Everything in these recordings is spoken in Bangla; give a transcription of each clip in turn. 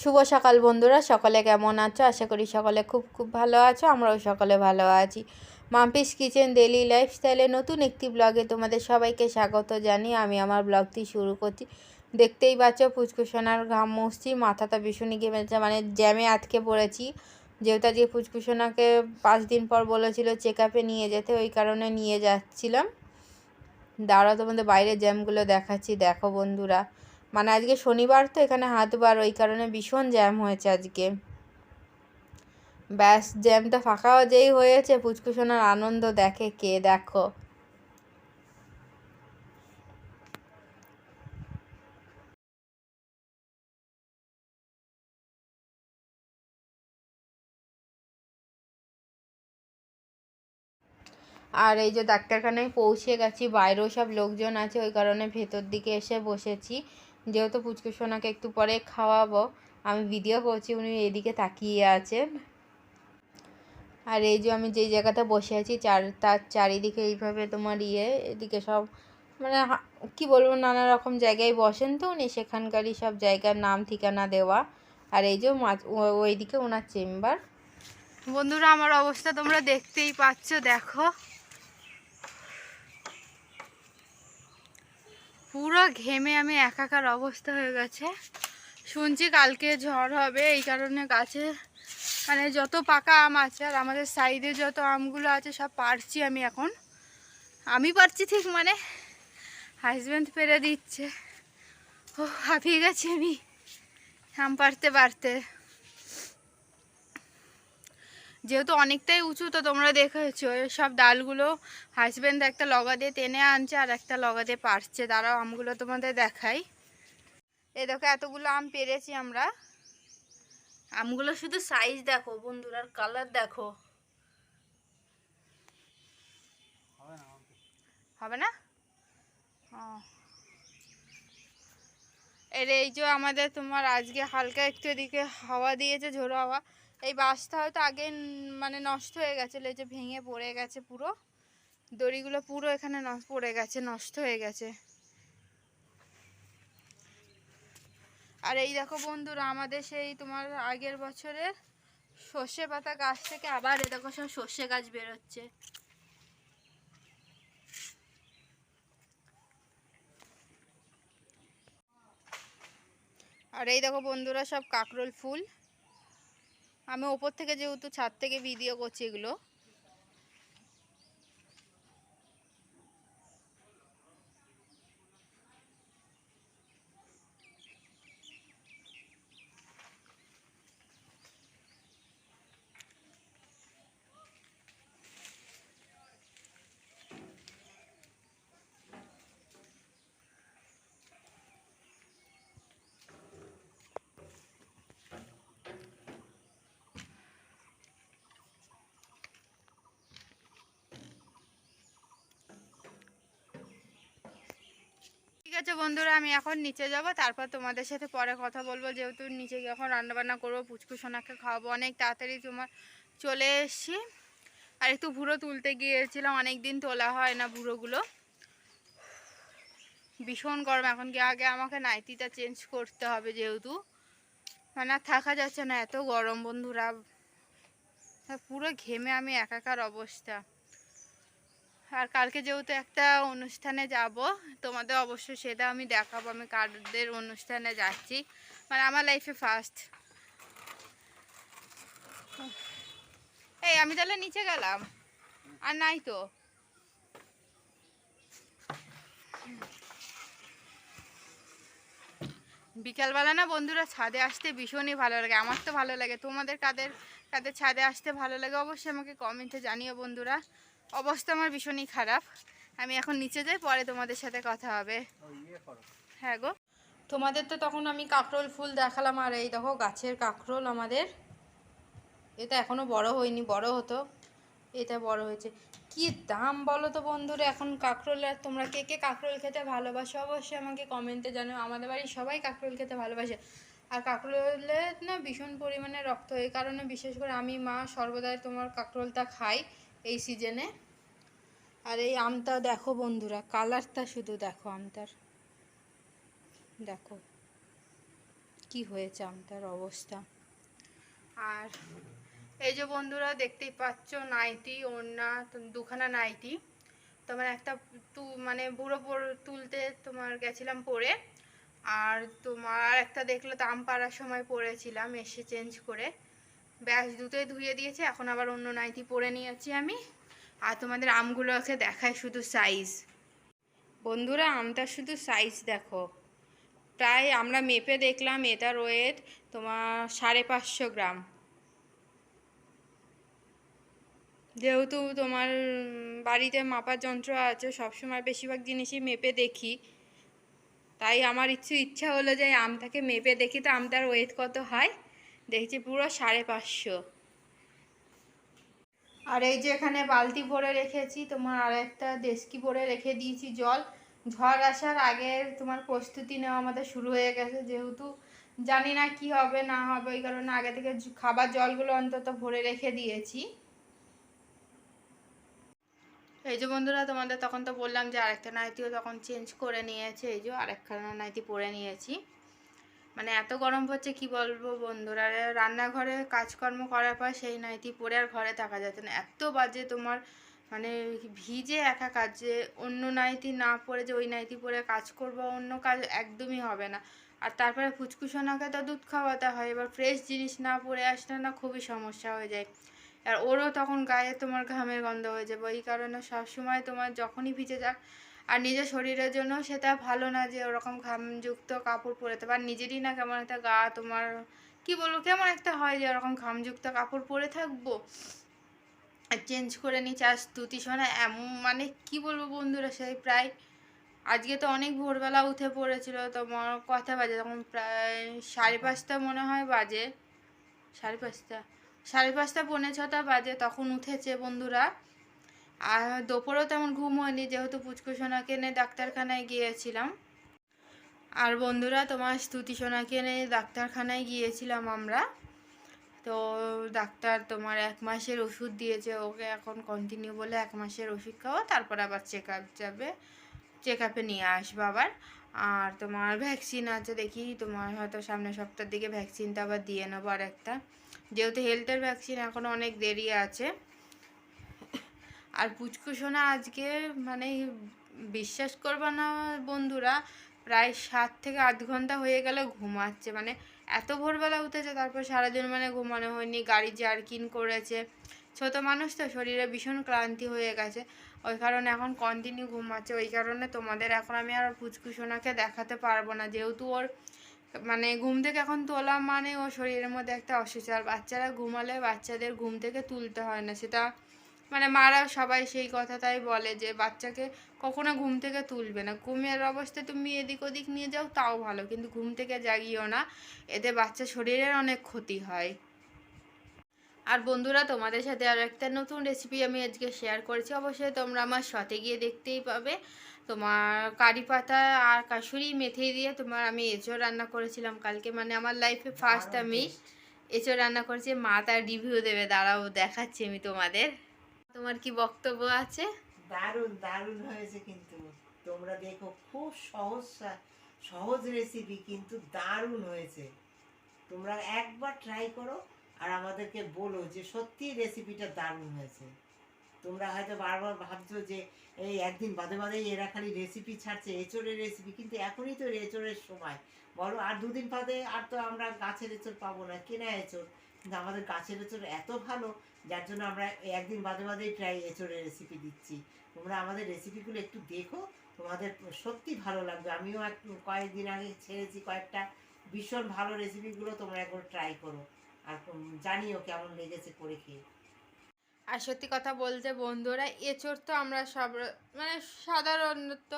শুভ সকাল বন্ধুরা, সকলে কেমন আছো? আশা করি সকলে খুব খুব ভালো আছো, আমরাও সকলে ভালো আছি। মাম্পিস কিচেন ডেলি লাইফস্টাইলে নতুন একটি ব্লগে তোমাদের সবাইকে স্বাগত জানিয়ে আমি আমার ব্লগটি শুরু করছি। দেখতেই পাচ্ছ পুচকুসোনার ঘাম মুছছি, মাথাটা ভীষণই গেমেছে মানে জ্যামে আটকে পড়েছি। যেহেতু আজকে পুচকুসোনাকে পাঁচ দিন পর বলেছিল চেক আপে নিয়ে যেতে, ওই কারণে নিয়ে যাচ্ছিলাম। দাঁড়াও তোমাদের বাইরের জ্যামগুলো দেখাচ্ছি, দেখো বন্ধুরা। মানে আজকে শনিবার তো এখানে হাতবার, ওই কারণে ভীষণ জ্যাম হয়েছে আজকে। ব্যাস জ্যামটা ফাঁকা যেই হয়েছে পুচকুসোনার আনন্দ দেখে কে দেখো। আর এই যে ডাক্তারখানায় পৌঁছে গেছি, বাইরেও সব লোকজন আছে, ওই কারণে ভেতর দিকে এসে বসেছি। যেহেতু পুচকু সোনাকে একটু পরে খাওয়াবো, আমি ভিডিও করছি, উনি এদিকে তাকিয়ে আছেন। আর এই যে আমি যেই জায়গাটা বসে আছি, চার, তার চারিদিকে এইভাবে তোমার ইয়ে এদিকে সব মানে কি বলব, নানা রকম জায়গায় বসেন তো উনি, সেখানকারই সব জায়গার নাম, ঠিকানা দেওয়া। আর এই যে ওইদিকে ওনার চেম্বার। বন্ধুরা, আমার অবস্থা তোমরা দেখতেই পাচ্ছ, দেখো। পুরো ঘেমে আমি একাকার অবস্থা হয়ে গেছে। শুনছি কালকে ঝড় হবে, এই কারণে গাছে মানে যত পাকা আম আছে আর আমাদের সাইডে যত আমগুলো আছে সব পারছি আমি এখন। আমি পারছি ঠিক মানে হাজব্যান্ড পেরে দিচ্ছে। ও হাঁপিয়ে গেছি আমি। আম পারতে পারতে। যেহেতু অনেকটাই উঁচু, তো তোমরা দেখেছ, সব ডালগুলো হাজব্যান্ড একটা লগা দিয়ে টেনে আনছে আর একটা লগা দিয়ে পারছে তারাও আমগুলো তোমাদের দেখাই। এ দেখো, এতগুলো আম পেরেছি আমরা। আমগুলো শুধু সাইজ দেখো বন্ধুরার কালার দেখো। হবে না? এর এই যে আমাদের তোমার আজকে হালকা একটু এদিকে হাওয়া দিয়েছে, ঝোড়ো হাওয়া। এই বাসটা হয়তো আগে মানে নষ্ট হয়ে গেছে এই যে ভেঙে পড়ে গেছে পুরো। দড়িগুলো পুরো এখানে পড়ে গেছে, নষ্ট হয়ে গেছে। আর এই দেখো বন্ধুরা, আমাদের সেই তোমার আগের বছরের সর্ষে পাতা গাছ থেকে আবার এ দেখো সব সর্ষে গাছ বেরোচ্ছে। আর এই দেখো বন্ধুরা, সব কাকরোল ফুল। আমি ওপর থেকে যেহেতু ছাদ থেকে ভিডিও করছি এগুলো আছে বন্ধুরা, আমি এখন নিচে যাব। তারপর তোমাদের সাথে পরে কথা বলব। যেহেতু নিচে গিয়ে এখন রান্নাবান্না করব, পুচকু সোনাকে খাওয়াবো। অনেক তাড়াতাড়ি তোমার চলে এসছি। আর একটু ভুড়ো তুলতে গিয়েছিলাম। অনেক দিন তোলা হয় না ভুড়োগুলো ভীষণ গরম। এখন কি আগে আমাকে নাইটিটা চেঞ্জ করতে হবে যেহেতু। মানে আর থাকা যাচ্ছে না, এত গরম বন্ধুরা। পুরো ঘেমে আমি একাকার অবস্থা। আর কালকে যেহেতু একটা অনুষ্ঠানে যাব, তোমাদের অবশ্যই সেটা আমি দেখাবো, আমি কারদের অনুষ্ঠানে যাচ্ছি। মানে আমার লাইফে ফার্স্ট এই, আমি তাহলে নিচে গেলাম। আর নাই তো। বিকালবেলা না বন্ধুরা ছাদে আসতে ভীষণই ভালো লাগে, আমার তো ভালো লাগে। তোমাদের কাদের কাদের ছাদে আসতে ভালো লাগে অবশ্যই আমাকে কমেন্টে জানিও বন্ধুরা। অবস্থা আমার ভীষণই খারাপ। আমি এখন নিচে যাই, পরে তোমাদের সাথে কথা হবে। হ্যাঁ গো। তোমাদের তো তখন আমি কাঁকরোল ফুল দেখালাম, আর এই দেখো গাছের কাঁকরোল আমাদের। এটা এখনও বড় হয়নি, বড় হতো। এটা বড় হয়েছে। কি দাম বলো তো বন্ধুরা, এখন কাঁকরোল আর তোমরা কে কে কাঁকরোল খেতে ভালোবাসো অবশ্যই আমাকে কমেন্টে জানো আমাদের বাড়ির সবাই কাঁকরোল খেতে ভালোবাসে। আর কাঁকরোলের না ভীষণ পরিমাণে রক্ত, এই কারণে বিশেষ করে আমি, মা সর্বদাই তোমার কাঁকরোলটা খাই এই সিজনে আর এই আমটা দেখো বন্ধুরা কালারটা শুধু দেখো আমটার। দেখো কি হয়েছে আমটার অবস্থা। আর এই যে বন্ধুরা, দেখতেই পাচ্ছ নাইটি, ওড়না, দুখানা নাইটি। তোমার একটা তু মানে বুড়ো তুলতে তোমার গেছিলাম পরে। আর তোমার একটা দেখল তো আম পাড়ার সময় পরেছিলাম, এসে চেঞ্জ করে। ব্যাস, দুটোই ধুয়ে দিয়েছে। এখন আবার অন্য নাইটি পরে নিয়েছি আমি। আর তোমাদের আমগুলোকে দেখায় শুধু সাইজ বন্ধুরা, আমটা শুধু সাইজ দেখো। প্রায় আমরা মেপে দেখলাম এটার ওয়েট তোমার সাড়ে পাঁচশো গ্রাম। যেহেতু তোমার বাড়িতে মাপার যন্ত্র আছে, সবসময় বেশিরভাগ জিনিসই মেপে দেখি। তাই আমার ইচ্ছে ইচ্ছা হলো যে আমটাকে মেপে দেখি, তো আমটার ওয়েট কত হয়? দেখছি পুরো সাড়ে পাঁচশো। আর এই যে এখানে বালতি ভরে রেখেছি, তোমার আর একটা দেশকি ভরে রেখে দিয়েছি জল। ঝড় আসার আগে তোমার প্রস্তুতি নেওয়া আমাদের শুরু হয়ে গেছে যেহেতু। জানি না কি হবে, না হবে, ওই কারণে আগে থেকে খাবার জলগুলো অন্তত ভরে রেখে দিয়েছি। এই যে বন্ধুরা, তোমাদের তখন তো বললাম যে আরেকটা নাইটিও তখন চেঞ্জ করে নিয়েছে, এই যে আরেকখানা নাইটি পরে নিয়েছি। মানে এত গরম পড়ছে, কি বলব বন্ধুরা? রান্নাঘরে কাজকর্ম করার পর সেই নাইটি পরে আর ঘরে থাকা যাচ্ছে না। এত বাজে তোমার মানে ভিজে একা কাজ অন্য নাইটি না পরে যে ওই নাইটি পরে কাজ করব, অন্য কাজ একদমই হবে না। আর তারপরে ফুচকুসোনাকে তো দুধ খাওয়াতে হয়, এবার ফ্রেশ জিনিস না পরে আসলে না খুবই সমস্যা হয়ে যায়। আর ওরও তখন গায়ে তোমার ঘামের গন্ধ হয়ে যাবে, ওই কারণে সবসময় তোমার যখনই ভিজে যাক আর নিজের শরীরের জন্য সেটা ভালো না যে ওরকম ঘামযুক্ত কাপড় পরে আর নিজেরই না কেমন একটা গা তোমার, কি বলব, কেমন একটা হয় যে ওরকম ঘামযুক্ত কাপড় পরে থাকব। চেঞ্জ করে নিচ্ছে আর স্তুতি শোনা এমন মানে কি বলব বন্ধুরা সেই প্রায়, আজকে তো অনেক ভোরবেলা উঠে পড়েছিল, তোমার কথা বাজে? তখন প্রায় সাড়ে পাঁচটা মনে হয় বাজে। সাড়ে পাঁচটা সাড়ে পাঁচটা, পৌনে ছটা বাজে তখন উঠেছে বন্ধুরা। আর দুপুরেও তেমন ঘুম হয়নি, যেহেতু পুচকু সোনাকে এনে ডাক্তারখানায় গিয়েছিলাম। আর বন্ধুরা, তোমার স্তুতি সোনাকে এনে ডাক্তারখানায় গিয়েছিলাম আমরা। তো ডাক্তার তোমার এক মাসের ওষুধ দিয়েছে, ওকে এখন কন্টিনিউ বলে এক মাসের ওষুধ খাওয়া, তারপর আবার চেক যাবে চেক আপে নিয়ে আসব আবার। আর তোমার ভ্যাকসিন আছে, দেখি তোমার হয়তো সামনের সপ্তাহের দিকে ভ্যাকসিনটা আবার দিয়ে নেব আর একটা যেহেতু হেলথের ভ্যাকসিন এখন অনেক দেরি আছে আর পুচকুসোনা আজকে মানে বিশ্বাস করবে না বন্ধুরা, প্রায় সাত থেকে আধ ঘণ্টা হয়ে গেল ঘুমাচ্ছে। মানে এত ভোরবেলা উঠেছে, তারপর সারাদিন মানে ঘুমানো হয়নি, গাড়ি জার্কিন করেছে। ছোট মানুষ তো, শরীরে ভীষণ ক্লান্তি হয়ে গেছে। ওই কারণে এখন কন্টিনিউ ঘুমাচ্ছে। ওই কারণে তোমাদের এখন আমি আর পুচকুসোনাকে দেখাতে পারব না। যেহেতু ওর মানে ঘুম থেকে এখন তোলা মানে ও শরীরের মধ্যে একটা অসুস্থ আর বাচ্চারা ঘুমালে বাচ্চাদের ঘুম থেকে তুলতে হয় না। সেটা মানে মারা সবাই সেই কথাটাই বলে যে বাচ্চাকে কখনো ঘুম থেকে তুলবে না। ঘুমের অবস্থায় তুমি এদিক ওদিক নিয়ে যাও তাও ভালো। কিন্তু ঘুম থেকে জাগিও না এতে বাচ্চা শরীরের অনেক ক্ষতি হয়। আর বন্ধুরা তোমাদের সাথে আর একটা নতুন রেসিপি আমি আজকে শেয়ার করেছি। অবশ্যই তোমরা আমার সাথে গিয়ে দেখতেই পাবে। তোমার কারি পাতা আর কাসুরি মেথি দিয়ে তোমার আমি এঁচড় রান্না করেছিলাম কালকে। মানে আমার লাইফে ফার্স্ট আমি এঁচড় রান্না করেছি। মা তার রিভিউ দেবে দাঁড়াও দেখাচ্ছি আমি তোমাদের। তোমার কি বক্তব্য আছে? দারুণ দারুণ হয়েছে কিন্তু। তোমরা দেখো খুব সহজ সহজ রেসিপি কিন্তু দারুণ হয়েছে। তোমরা একবার ট্রাই করো আর আমাদেরকে বলো যে সত্যি রেসিপিটা দারুণ হয়েছে। তোমরা হয়তো বারবার ভাবছ যে এই একদিন বাদে বাদেই এরা খালি রেসিপি ছাড়ছে, এঁচড়ের রেসিপি কিন্তু এখনই তো এঁচড়ের সময়। বলো, আর দুদিন বাদে আর তো আমরা গাছের এঁচড় পাবো না, কেনা এঁচড়? কিন্তু আমাদের গাছের এঁচড় এত ভালো, যার জন্য আমরা একদিন বাদে বাদেই প্রায় এঁচড়ের রেসিপি দিচ্ছি। তোমরা আমাদের রেসিপিগুলো একটু দেখো, তোমাদের সত্যি ভালো লাগবে। আমিও এক, কয়েকদিন আগে ছেড়েছি কয়েকটা ভীষণ ভালো রেসিপিগুলো তোমরা একবার ট্রাই করো। আর জানিও কেমন লেগেছে করে খেয়ে। আর সত্যি কথা বলতে বন্ধুরা, এঁচড় তো আমরা সব মানে সাধারণত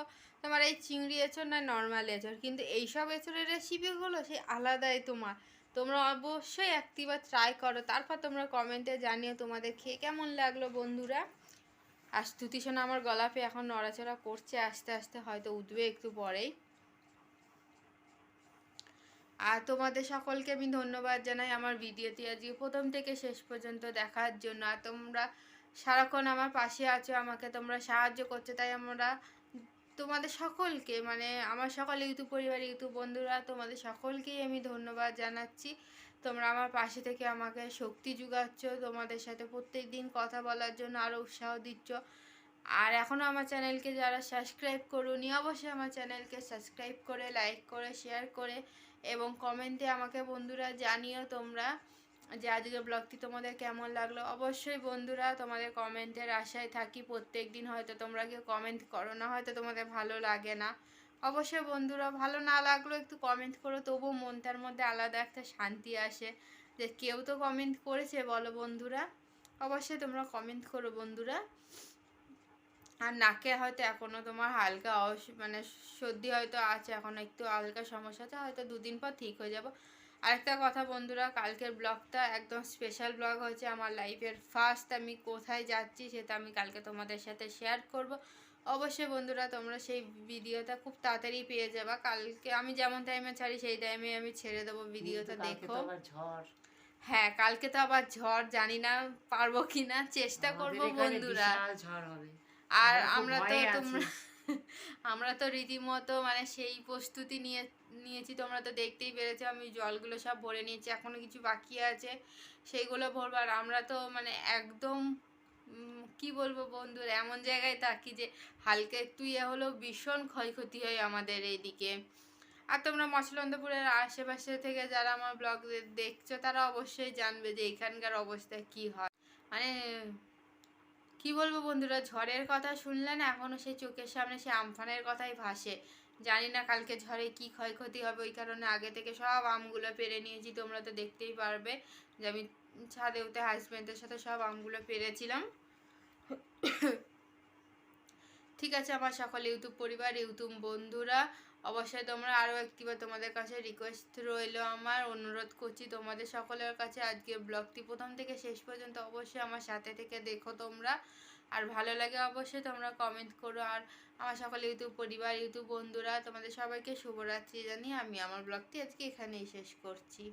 তোমার এই চিংড়ি এঁচড় না নর্মাল এঁচড়। কিন্তু এইসব এঁচড়ের রেসিপিগুলো সেই আলাদাই তোমার। তোমরা অবশ্যই একটিবার ট্রাই করো। তারপর তোমরা কমেন্টে জানিও তোমাদের খেয়ে কেমন লাগল বন্ধুরা। আর স্তুতি শোনা আমার গলাপে এখন নড়াচড়া করছে, আস্তে আস্তে হয়তো উঠবে একটু পরেই। আর তোমাদের সকলকে আমি ধন্যবাদ জানাই আমার ভিডিওটি আজকে প্রথম থেকে শেষ পর্যন্ত দেখার জন্য। আর তোমরা সারাক্ষণ আমার পাশে আছো, আমাকে তোমরা সাহায্য করছ, তাই আমরা তোমাদের সকলকে মানে আমার সকল ইউটিউব পরিবার ইউটিউব বন্ধুরা, তোমাদের সকলকেই আমি ধন্যবাদ জানাচ্ছি। তোমরা আমার পাশে থেকে আমাকে শক্তি যোগাচ্ছ, তোমাদের সাথে প্রত্যেক দিন কথা বলার জন্য আরও উৎসাহ দিচ্ছ। আর এখনও আমার চ্যানেলকে যারা সাবস্ক্রাইব করুনি, অবশ্যই আমার চ্যানেলকে সাবস্ক্রাইব করে, লাইক করে, শেয়ার করে এবং কমেন্টে আমাকে বন্ধুরা জানিও তোমরা। যে আজকের ব্লগটি তোমাদের কেমন লাগল? অবশ্যই বন্ধুরা তোমাদের কমেন্টের আশায় থাকি। প্রত্যেক দিন হয়তো তোমরা কেউ কমেন্ট করো না, হয়তো তোমাদের ভালো লাগে না। অবশ্যই বন্ধুরা ভালো না লাগলেও একটু কমেন্ট করো, তবুও মনটার মধ্যে আলাদা একটা শান্তি আসে যে কেউ তো কমেন্ট করেছে, বলো বন্ধুরা। অবশ্যই তোমরা কমেন্ট করো বন্ধুরা। আর নাকে হয়তো এখনও তোমার হালকা মানে সর্দি হয়তো আছে এখনও একটু হালকা সমস্যা আছে, হয়তো দুদিন পর ঠিক হয়ে যাব। আরেকটা কথা বন্ধুরা কালকের ব্লগটা একদম স্পেশাল ব্লগ হয়েছে আমার লাইফের ফার্স্ট আমি কোথায় যাচ্ছি সেটা আমি কালকে তোমাদের সাথে শেয়ার করব। অবশ্যই বন্ধুরা তোমরা সেই ভিডিওটা খুব তাড়াতাড়ি পেয়ে যাবা। কালকে আমি যেমন টাইমে ছাড়ি সেই টাইমে আমি ছেড়ে দেবো ভিডিওটা দেখো। ঝড়। হ্যাঁ কালকে তো আবার ঝড় জানি না পারব কিনা চেষ্টা করব বন্ধুরা। ঝড় হবে। আর আমরা তো তোমরা আমরা তো রীতিমতো মানে সেই প্রস্তুতি নিয়ে, নিয়েছি, তোমরা তো দেখতেই পেরেছ, আমি জলগুলো সব ভরে নিয়েছি, এখনও কিছু বাকি আছে সেইগুলো ভরবো আর আমরা তো মানে একদম কি বলব বন্ধুর, এমন জায়গায় থাকি যে হালকা একটু ইয়ে হলেও ভীষণ ক্ষয়ক্ষতি হয় আমাদের এইদিকে। আর তোমরা মশলন্দপুরের আশেপাশে থেকে যারা আমার ব্লগ দেখছ, তারা অবশ্যই জানবে যে এখানকার অবস্থা কি হয়। মানে কি বলব বন্ধুরা, ঝড়ের কথা শুনলেন এখনও সেই চোখের সামনে সে আমফানের কথাই ভাসে। জানি না কালকে ঝড়ে কি ক্ষয়ক্ষতি হবে, ওই কারণে আগে থেকে সব আমগুলো পেরে নিয়েছি, তোমরা তো দেখতেই পারবে যে আমি ছাদে উঠে হাজব্যান্ডের সাথে সব আমগুলো পেরেছিলাম। ঠিক আছে আমার সকল ইউটিউব পরিবার, ইউটিউব বন্ধুরা, অবশ্যই তোমরা আরও একটিবার তোমাদের কাছে রিকোয়েস্ট রইল আমার। অনুরোধ করছি তোমাদের সকলের কাছে আজকে ব্লগটি প্রথম থেকে শেষ পর্যন্ত অবশ্যই আমার সাথে থেকে দেখো তোমরা। আর ভালো লাগে অবশ্যই তোমরা কমেন্ট করো। আর আমার সকল ইউটিউব পরিবার, ইউটিউব বন্ধুরা, তোমাদের সবাইকে শুভরাত্রি জানিয়ে আমি আমার ব্লগটি আজকে এখানেই শেষ করছি।